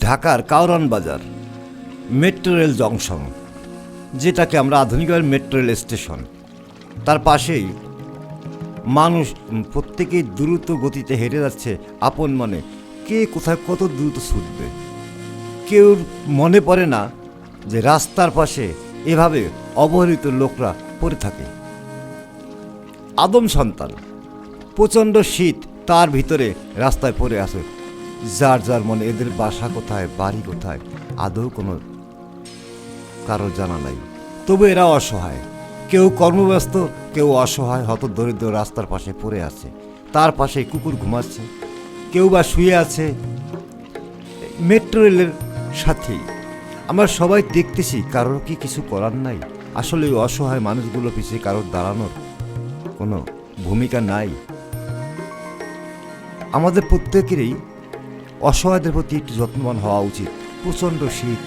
ঢাকার কাউরান বাজার, metro rail junction, যেটাকে আমরা আধুনিকভাবে মেট্রো রেল স্টেশন। তার পাশেই মানুষ প্রত্যেকেই দ্রুত গতিতে হেঁটে যাচ্ছে। আপন মনে, কে কোথায় কত দ্রুত ছুটবে? কেউ মনে পড়ে না যে রাস্তার পাশে এভাবে অবহেলিত লোকরা পড়ে থাকে। আদম সন্তান, প্রচণ্ড শীত তার ভিতরে রাস্তায় পড়ে আছে। যার যার মনে এদের বাসা কোথায়, বাড়ি কোথায়, আদৌ কোনো কারও জানা নাই। তবু এরা অসহায়। কেউ কর্মব্যস্ত, কেউ অসহায়, হত দরিদ্র রাস্তার পাশে পড়ে আছে। তার পাশে কুকুর ঘুমাচ্ছে। কেউ বা শুয়ে আছে। মেট্রো রেলের সাথেই। আমরা সবাই দেখতেছি, কারোর কি কিছু করার নাই। আসলে ওই অসহায় মানুষগুলো পিছিয়ে কারোর দাঁড়ানোর কোনো ভূমিকা নাই। আমাদের প্রত্যেকেরই অসহায়দের প্রতি একটু যত্নবান হওয়া উচিত। প্রচণ্ড শীত,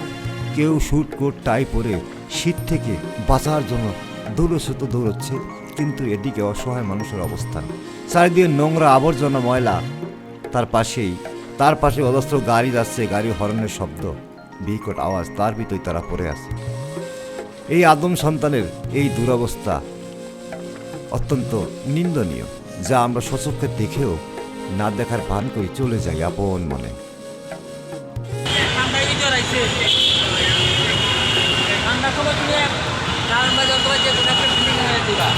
কেউ শুট কোট টাই পরে শীত থেকে বাঁচার জন্য দৌড়চ্ছে তো দৌড়চ্ছে, কিন্তু এদিকে অসহায় মানুষের অবস্থান চারিদিকে নোংরা আবর্জনা ময়লা তার পাশেই, তার পাশে অজস্র গাড়ি যাচ্ছে, গাড়ি হরনের শব্দ, বিকট আওয়াজ, তার ভিতরে তারা পড়ে আছে। এই আদম সন্তানের এই দুরবস্থা অত্যন্ত নিন্দনীয়, যা আমরা সচক্ষে দেখেও না দেখার ভান করে চলে যাই আপন মনে। ঠান্ডা সময় তুমি কারণ বাজে অথবা যে কোনো একটা হয়ে দিবা